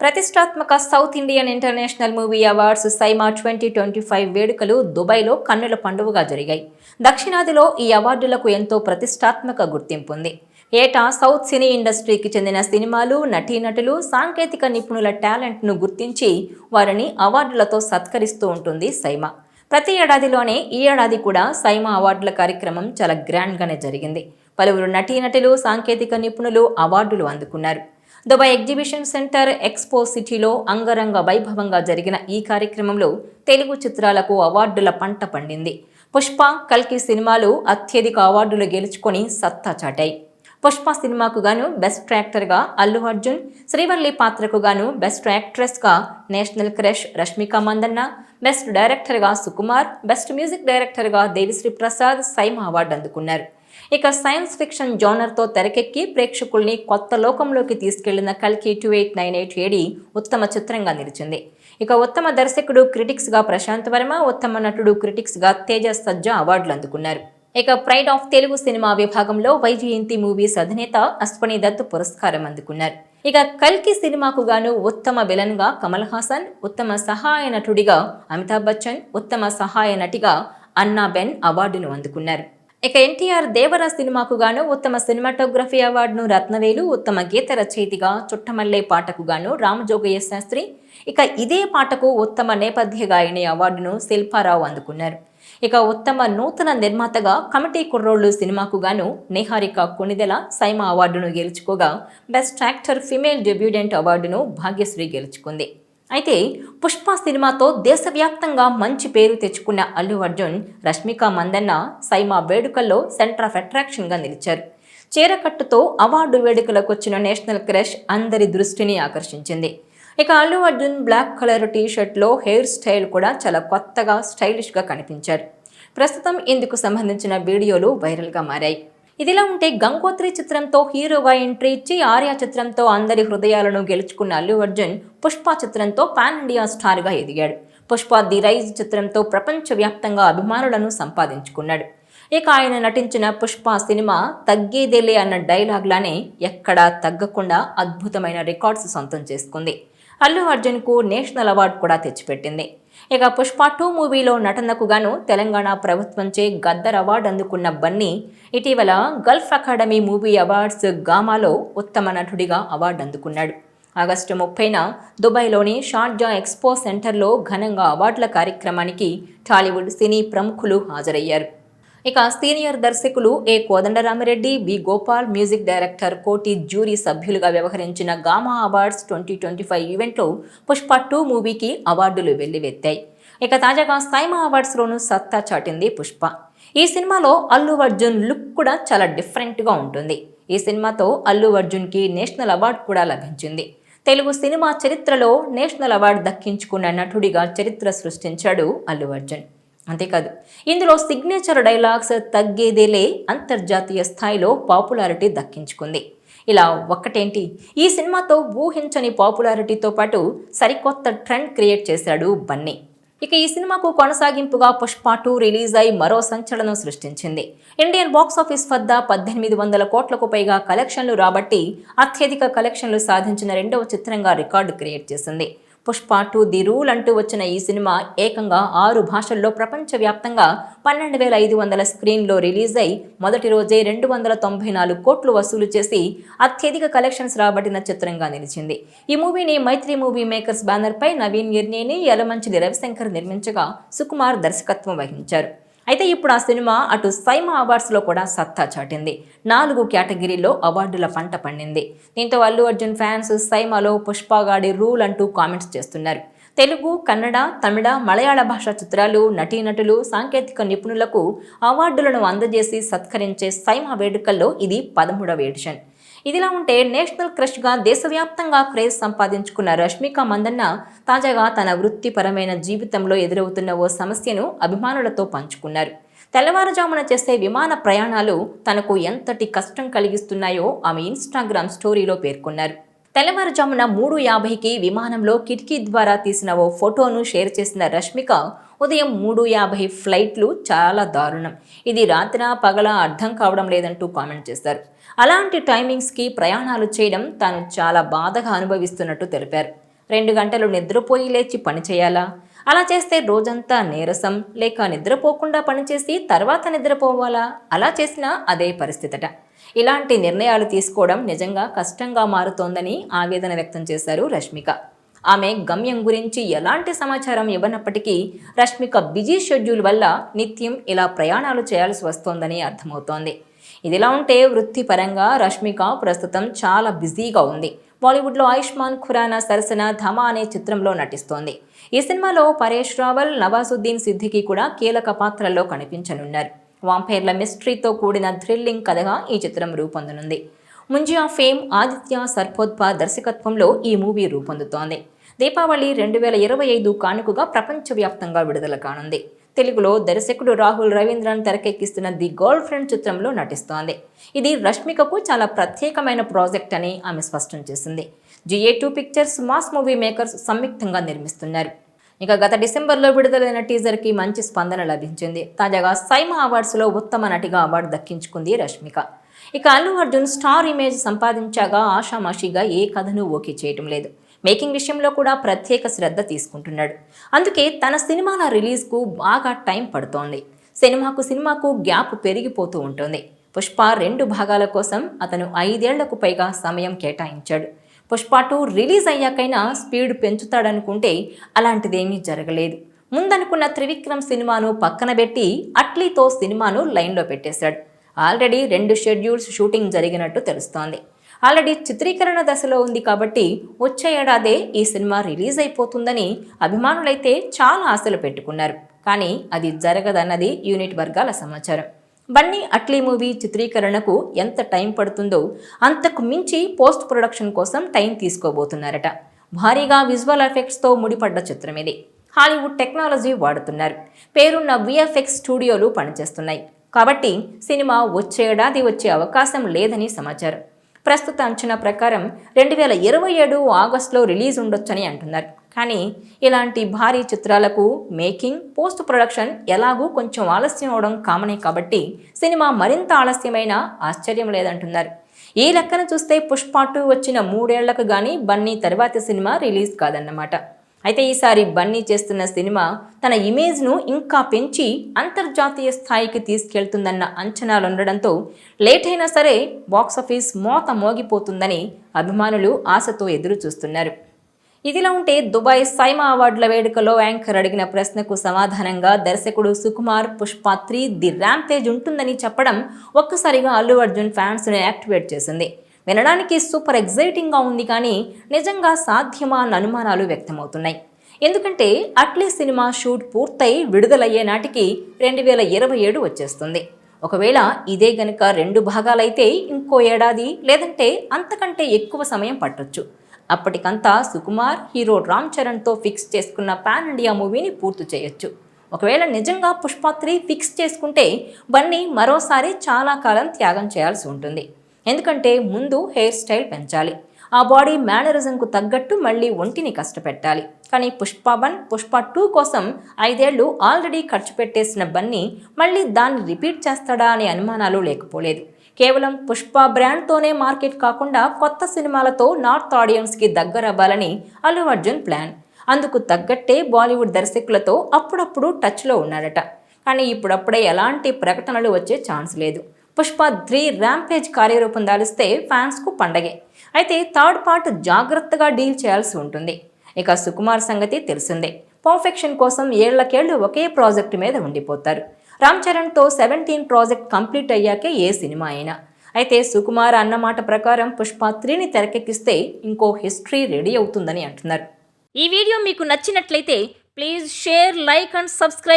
ప్రతిష్టాత్మక South Indian international movie awards SIIMA twenty twenty five వేడుకలు దుబాయ్లో కన్నుల పండుగగా జరిగాయి. దక్షిణాదిలో ఈ అవార్డులకు ఎంతో ప్రతిష్టాత్మక గుర్తింపు ఉంది. ఏటా సౌత్ సినీ ఇండస్ట్రీకి చెందిన సినిమాలు నటీనటులు సాంకేతిక నిపుణుల టాలెంట్ను గుర్తించి వారిని అవార్డులతో సత్కరిస్తూ ఉంటుంది సైమా. ప్రతి ఏడాదిలోనే ఈ ఏడాది కూడా సైమా అవార్డుల కార్యక్రమం చాలా గ్రాండ్గానే జరిగింది. పలువురు నటీనటులు సాంకేతిక నిపుణులు అవార్డులు అందుకున్నారు. దుబాయ్ ఎగ్జిబిషన్ సెంటర్ ఎక్స్పో సిటీలో అంగరంగ వైభవంగా జరిగిన ఈ కార్యక్రమంలో తెలుగు చిత్రాలకు అవార్డుల పంట పండింది. పుష్ప కల్కి సినిమాలు అత్యధిక అవార్డులు గెలుచుకొని సత్తా చాటాయి. పుష్ప సినిమాకు గాను బెస్ట్ యాక్టర్గా అల్లు అర్జున్ శ్రీవల్లి పాత్రకు గాను best యాక్ట్రెస్గా national crush Rashmika Mandanna best డైరెక్టర్గా సుకుమార్ బెస్ట్ మ్యూజిక్ డైరెక్టర్గా దేవిశ్రీ ప్రసాద్ సైమా అవార్డు అందుకున్నారు. ఇక సైన్స్ ఫిక్షన్ జోనర్తో తెరకెక్కి ప్రేక్షకుల్ని కొత్త లోకంలోకి తీసుకెళ్ళిన కల్కి two eight nine eight A D ఉత్తమ చిత్రంగా నిలిచింది. ఇక ఉత్తమ దర్శకుడు క్రిటిక్స్గా ప్రశాంత్ వర్మ ఉత్తమ నటుడు క్రిటిక్స్గా తేజస్ సజ్జా అవార్డులు అందుకున్నారు. ఇక ప్రైడ్ ఆఫ్ తెలుగు సినిమా విభాగంలో వైజయంతి మూవీస్ అధినేత అశ్వని దత్ పురస్కారం అందుకున్నారు. ఇక కల్కి సినిమాకు గాను ఉత్తమ విలన్గా కమల్ హాసన్ ఉత్తమ సహాయ నటుడిగా అమితాబ్ బచ్చన్ ఉత్తమ సహాయ నటిగా అన్నా బెన్ అవార్డును అందుకున్నారు. ఇక ఎన్టీఆర్ దేవర సినిమాకు గాను ఉత్తమ సినిమాటోగ్రఫీ అవార్డును రత్నవేలు ఉత్తమ గీత రచయితగా చుట్టమల్లే పాటకు గాను రామజోగయ్య శాస్త్రి ఇక ఇదే పాటకు ఉత్తమ నేపథ్య గాయని అవార్డును శిల్పారావు అందుకున్నారు. ఇక ఉత్తమ నూతన నిర్మాతగా కమిటీ కుర్రోళ్ళు సినిమాకు గాను నిహారిక కొనిదెల సైమా అవార్డును గెలుచుకోగా బెస్ట్ యాక్టర్ ఫిమేల్ డెబ్యూడెంట్ అవార్డును భాగ్యశ్రీ గెలుచుకుంది. అయితే పుష్ప సినిమాతో దేశవ్యాప్తంగా మంచి పేరు తెచ్చుకున్న అల్లు అర్జున్ రష్మిక మందన్న సైమా వేడుకల్లో సెంటర్ ఆఫ్ అట్రాక్షన్గా నిలిచారు. చీరకట్టుతో అవార్డు వేడుకలకు వచ్చిన నేషనల్ క్రష్ అందరి దృష్టిని ఆకర్షించింది. ఇక Allu Arjun black colour T షర్ట్లో hair style కూడా చాలా కొత్తగా స్టైలిష్గా కనిపించారు. ప్రస్తుతం ఇందుకు సంబంధించిన వీడియోలు వైరల్గా మారాయి. ఇదిలా ఉంటే గంగోత్రి చిత్రంతో హీరోగా ఎంట్రీ ఇచ్చి ఆర్య చిత్రంతో అందరి హృదయాలను గెలుచుకున్న అల్లు అర్జున్ పుష్ప చిత్రంతో పాన్ ఇండియా స్టార్గా ఎదిగాడు. పుష్ప ది రైజ్ చిత్రంతో ప్రపంచవ్యాప్తంగా అభిమానులను సంపాదించుకున్నాడు. ఇక ఆయన నటించిన పుష్ప సినిమా తగ్గేదేలే అన్న డైలాగ్లానే ఎక్కడా తగ్గకుండా అద్భుతమైన రికార్డ్స్ సొంతం చేసుకుంది. అల్లు అర్జున్కు నేషనల్ అవార్డు కూడా తెచ్చిపెట్టింది. ఇక పుష్ప టూ మూవీలో నటనకు గాను తెలంగాణ ప్రభుత్వంచే గద్దర్ అవార్డు అందుకున్న బన్నీ ఇటీవల గల్ఫ్ అకాడమీ మూవీ అవార్డ్స్ గామాలో ఉత్తమ నటుడిగా అవార్డు అందుకున్నాడు. ఆగస్టు ముప్పైన దుబాయ్లోని షార్జా ఎక్స్పో సెంటర్లో ఘనంగా అవార్డుల కార్యక్రమానికి టాలీవుడ్ సినీ ప్రముఖులు హాజరయ్యారు. ఇక సీనియర్ దర్శకులు A Kodandarami Reddy B Gopal music director Koti jury సభ్యులుగా వ్యవహరించిన GAMA awards twenty twenty five ఈవెంట్లో పుష్ప టూ మూవీకి అవార్డులు వెల్లివెత్తాయి. ఇక తాజాగా సైమా అవార్డ్స్లోనూ సత్తా చాటింది పుష్ప. ఈ సినిమాలో అల్లు అర్జున్ లుక్ కూడా చాలా డిఫరెంట్గా ఉంటుంది. ఈ సినిమాతో అల్లు అర్జున్కి నేషనల్ అవార్డు కూడా లభించింది. తెలుగు సినిమా చరిత్రలో నేషనల్ అవార్డు దక్కించుకున్న నటుడిగా చరిత్ర సృష్టించాడు అల్లు అర్జున్. అంతేకాదు ఇందులో సిగ్నేచర్ డైలాగ్స్ తగ్గేదేలే అంతర్జాతీయ స్థాయిలో పాపులారిటీ దక్కించుకుంది. ఇలా ఒక్కటేంటి? ఈ సినిమాతో ఊహించని పాపులారిటీతో పాటు సరికొత్త ట్రెండ్ క్రియేట్ చేశాడు బన్నీ. ఇక ఈ సినిమాకు కొనసాగింపుగా పుష్ప టూ రిలీజ్ అయి మరో సంచలనం సృష్టించింది. ఇండియన్ బాక్స్ ఆఫీస్ వద్ద పద్దెనిమిది వందల కోట్లకు పైగా కలెక్షన్లు రాబట్టి అత్యధిక కలెక్షన్లు సాధించిన రెండవ చిత్రంగా రికార్డు క్రియేట్ చేసింది. పుష్ప టూ ది రూల్ అంటూ వచ్చిన ఈ సినిమా ఏకంగా ఆరు భాషల్లో ప్రపంచవ్యాప్తంగా పన్నెండు వేల ఐదు వందల స్క్రీన్లో రిలీజ్ అయి మొదటి రోజే రెండు వందల తొంభై నాలుగు కోట్లు వసూలు చేసి అత్యధిక కలెక్షన్స్ రాబట్టిన చిత్రంగా నిలిచింది. ఈ మూవీని మైత్రి మూవీ మేకర్స్ బ్యానర్పై నవీన్ ఎర్నేని యలమంచిలి రవిశంకర్ నిర్మించగా సుకుమార్ దర్శకత్వం వహించారు. అయితే ఇప్పుడు ఆ సినిమా అటు సైమా అవార్డ్స్లో కూడా సత్తా చాటింది. నాలుగు కేటగిరీల్లో అవార్డుల పంట పండింది. దీంతో అల్లు అర్జున్ ఫ్యాన్స్ సైమాలో పుష్పగాడి రూల్ అంటూ కామెంట్స్ చేస్తున్నారు. తెలుగు కన్నడ తమిళ మలయాళ భాషా చిత్రాలు నటీనటులు సాంకేతిక నిపుణులకు అవార్డులను అందజేసి సత్కరించే సైమా వేడుకల్లో ఇది పదమూడవ ఎడిషన్. ఇదిలా ఉంటే నేషనల్ క్రష్గా దేశవ్యాప్తంగా క్రేజ్ సంపాదించుకున్న రష్మిక మందన్న తాజాగా తన వృత్తిపరమైన జీవితంలో ఎదురవుతున్న ఓ సమస్యను అభిమానులతో పంచుకున్నారు. తెల్లవారుజామున చేసే విమాన ప్రయాణాలు తనకు ఎంతటి కష్టం కలిగిస్తున్నాయో ఆమె ఇన్స్టాగ్రామ్ స్టోరీలో పేర్కొన్నారు. తెల్లవారుజామున మూడు యాభైకి విమానంలో కిటికీ ద్వారా తీసిన ఓ ఫోటోను షేర్ చేసిన రష్మిక ఉదయం మూడు యాభై ఫ్లైట్లు చాలా దారుణం. ఇది రాత్ర పగల అర్థం కావడం లేదంటూ కామెంట్ చేశారు. అలాంటి టైమింగ్స్కి ప్రయాణాలు చేయడం తాను చాలా బాధగా అనుభవిస్తున్నట్టు తెలిపారు. రెండు గంటలు నిద్రపోయి లేచి పని చేయాలా? అలా చేస్తే రోజంతా నీరసం లేక నిద్రపోకుండా పనిచేసి తర్వాత నిద్రపోవాలా? అలా చేసినా అదే పరిస్థితట. ఇలాంటి నిర్ణయాలు తీసుకోవడం నిజంగా కష్టంగా మారుతోందని ఆవేదన వ్యక్తం చేశారు రష్మిక. ఆమె గమ్యం గురించి ఎలాంటి సమాచారం ఇవ్వనప్పటికీ రష్మిక బిజీ షెడ్యూల్ వల్ల నిత్యం ఇలా ప్రయాణాలు చేయాల్సి వస్తోందని అర్థమవుతోంది. ఇదిలా ఉంటే వృత్తిపరంగా రష్మిక ప్రస్తుతం చాలా బిజీగా ఉంది. బాలీవుడ్లో ఆయుష్మాన్ ఖురానా సరసన ధమా అనే చిత్రంలో నటిస్తోంది. ఈ సినిమాలో పరేష్ రావల్ నవాజుద్దీన్ సిద్దికి కూడా కీలక పాత్రల్లో కనిపించనున్నారు. వాంపైర్ల మిస్టరీతో కూడిన థ్రిల్లింగ్ కథగా ఈ చిత్రం రూపొందనుంది. ముంజియా ఫేమ్ ఆదిత్య సర్పోద్పా దర్శకత్వంలో ఈ మూవీ రూపొందుతోంది. దీపావళి రెండు వేల ఇరవై ఐదు కానుకగా ప్రపంచవ్యాప్తంగా విడుదల కానుంది. తెలుగులో దర్శకుడు రాహుల్ రవీంద్రన్ తెరకెక్కిస్తున్న ది గర్ల్ ఫ్రెండ్ చిత్రంలో నటిస్తోంది. ఇది రష్మికకు చాలా ప్రత్యేకమైన ప్రాజెక్ట్ అని ఆమె స్పష్టం చేసింది. GA two pictures mass movie makers సంయుక్తంగా నిర్మిస్తున్నారు. ఇక గత డిసెంబర్లో విడుదలైన టీజర్కి మంచి స్పందన లభించింది. తాజాగా సైమా అవార్డ్స్లో ఉత్తమ నటిగా అవార్డు దక్కించుకుంది రష్మిక. ఇక అల్లు అర్జున్ స్టార్ ఇమేజ్ సంపాదించాగా ఆషామాషిగా ఏ కథను ఓకే చేయటం లేదు. మేకింగ్ విషయంలో కూడా ప్రత్యేక శ్రద్ధ తీసుకుంటున్నాడు. అందుకే తన సినిమాల రిలీజ్కు బాగా టైం పడుతోంది. సినిమాకు సినిమాకు గ్యాప్ పెరిగిపోతూ ఉంటుంది. పుష్ప రెండు భాగాల కోసం అతను ఐదేళ్ళకు పైగా సమయం కేటాయించాడు. పుష్ప టూ రిలీజ్ అయ్యాకైనా స్పీడ్ పెంచుతాడనుకుంటే అలాంటిదేమీ జరగలేదు. ముందనుకున్న త్రివిక్రమ్ సినిమాను పక్కన పెట్టి అట్లీతో సినిమాను లైన్లో పెట్టేశాడు. ఆల్రెడీ రెండు షెడ్యూల్స్ షూటింగ్ జరిగినట్టు తెలుస్తోంది. ఆల్రెడీ చిత్రీకరణ దశలో ఉంది కాబట్టి వచ్చే ఏడాదే ఈ సినిమా రిలీజ్ అయిపోతుందని అభిమానులైతే చాలా ఆశలు పెట్టుకున్నారు. కానీ అది జరగదన్నది యూనిట్ వర్గాల సమాచారం. బన్నీ అట్లీ మూవీ చిత్రీకరణకు ఎంత టైం పడుతుందో అంతకు మించి పోస్ట్ ప్రొడక్షన్ కోసం టైం తీసుకోబోతున్నారట. భారీగా విజువల్ ఎఫెక్ట్స్తో ముడిపడ్డ చిత్రం ఇది హాలీవుడ్ టెక్నాలజీ వాడుతున్నారు. పేరున్న విఎఫ్ఎక్స్ స్టూడియోలు పనిచేస్తున్నాయి. కాబట్టి సినిమా వచ్చే ఏడాది వచ్చే అవకాశం లేదని సమాచారం. ప్రస్తుత అంచనా ప్రకారం రెండు వేల ఇరవై ఏడు ఆగస్టులో రిలీజ్ ఉండొచ్చని అంటున్నారు. కానీ ఇలాంటి భారీ చిత్రాలకు మేకింగ్ పోస్ట్ ప్రొడక్షన్ ఎలాగూ కొంచెం ఆలస్యం అవడం కామనే కాబట్టి సినిమా మరింత ఆలస్యమైన ఆశ్చర్యం లేదంటున్నారు. ఈ లెక్కన చూస్తే పుష్ప టూ వచ్చిన మూడేళ్ళకు గానీ బన్నీ తర్వాతి సినిమా రిలీజ్ కాదన్నమాట. అయితే ఈసారి బన్నీ చేస్తున్న సినిమా తన ఇమేజ్ను ఇంకా పెంచి అంతర్జాతీయ స్థాయికి తీసుకెళ్తుందన్న అంచనాలు ఉండడంతో లేట్ అయినా సరే బాక్సాఫీస్ మోత మోగిపోతుందని అభిమానులు ఆశతో ఎదురు చూస్తున్నారు ఇదిలా ఉంటే దుబాయ్ సైమా అవార్డుల వేడుకలో యాంకర్ అడిగిన ప్రశ్నకు సమాధానంగా దర్శకుడు Sukumar Pushpa three the rampage ఉంటుందని చెప్పడం ఒక్కసారిగా అల్లు అర్జున్ ఫ్యాన్స్ను యాక్టివేట్ చేసింది. వినడానికి సూపర్ ఎగ్జైటింగ్గా ఉంది కానీ నిజంగా సాధ్యమా అన్న అనుమానాలు వ్యక్తమవుతున్నాయి. ఎందుకంటే అట్లీ సినిమా షూట్ పూర్తయి విడుదలయ్యే నాటికి రెండు వేల ఇరవై ఏడు వచ్చేస్తుంది. ఒకవేళ ఇదే గనుక రెండు భాగాలైతే ఇంకో ఏడాది లేదంటే అంతకంటే ఎక్కువ సమయం పట్టొచ్చు. అప్పటికంతా సుకుమార్ హీరో రామ్ చరణ్తో ఫిక్స్ చేసుకున్న పాన్ ఇండియా మూవీని పూర్తి చేయొచ్చు. ఒకవేళ నిజంగా పుష్ప త్రీ ఫిక్స్ చేసుకుంటే బన్నీ మరోసారి చాలా కాలం త్యాగం చేయాల్సి ఉంటుంది. ఎందుకంటే ముందు హెయిర్ స్టైల్ పెంచాలి. ఆ బాడీ మేనరిజంకు తగ్గట్టు మళ్ళీ ఒంటిని కష్టపెట్టాలి. కానీ పుష్ప వన్ పుష్ప టూ కోసం ఐదేళ్ళు ఆల్రెడీ ఖర్చు పెట్టేసిన బన్నీ మళ్ళీ దాన్ని రిపీట్ చేస్తాడా అనే అనుమానాలు లేకపోలేదు. కేవలం పుష్ప బ్రాండ్తోనే మార్కెట్ కాకుండా కొత్త సినిమాలతో నార్త్ ఆడియన్స్కి దగ్గరవ్వాలని అల్లు అర్జున్ ప్లాన్. అందుకు తగ్గట్టే బాలీవుడ్ దర్శకులతో అప్పుడప్పుడు టచ్లో ఉన్నాడట. కానీ ఇప్పుడప్పుడే ఎలాంటి ప్రకటనలు వచ్చే ఛాన్స్ లేదు. పుష్ప త్రీ ర్యాంపేజ్ కార్యరూపం దాలిస్తే ఫ్యాన్స్కు పండగే. అయితే థర్డ్ పార్ట్ జాగ్రత్తగా డీల్ చేయాల్సి ఉంటుంది. ఇక సుకుమార్ సంగతి తెలిసిందే. పర్ఫెక్షన్ కోసం ఏళ్ళకేళ్ళు ఒకే ప్రాజెక్ట్ మీద ఉండిపోతారు. రామ్ చరణ్తో సెవెంటీన్ ప్రాజెక్ట్ కంప్లీట్ అయ్యాకే ఏ సినిమా అయినా. అయితే సుకుమార్ అన్నమాట ప్రకారం పుష్ప త్రీని తెరకెక్కిస్తే ఇంకో హిస్టరీ రెడీ అవుతుందని అంటున్నారు. ఈ వీడియో మీకు నచ్చినట్లయితే please share like and subscribe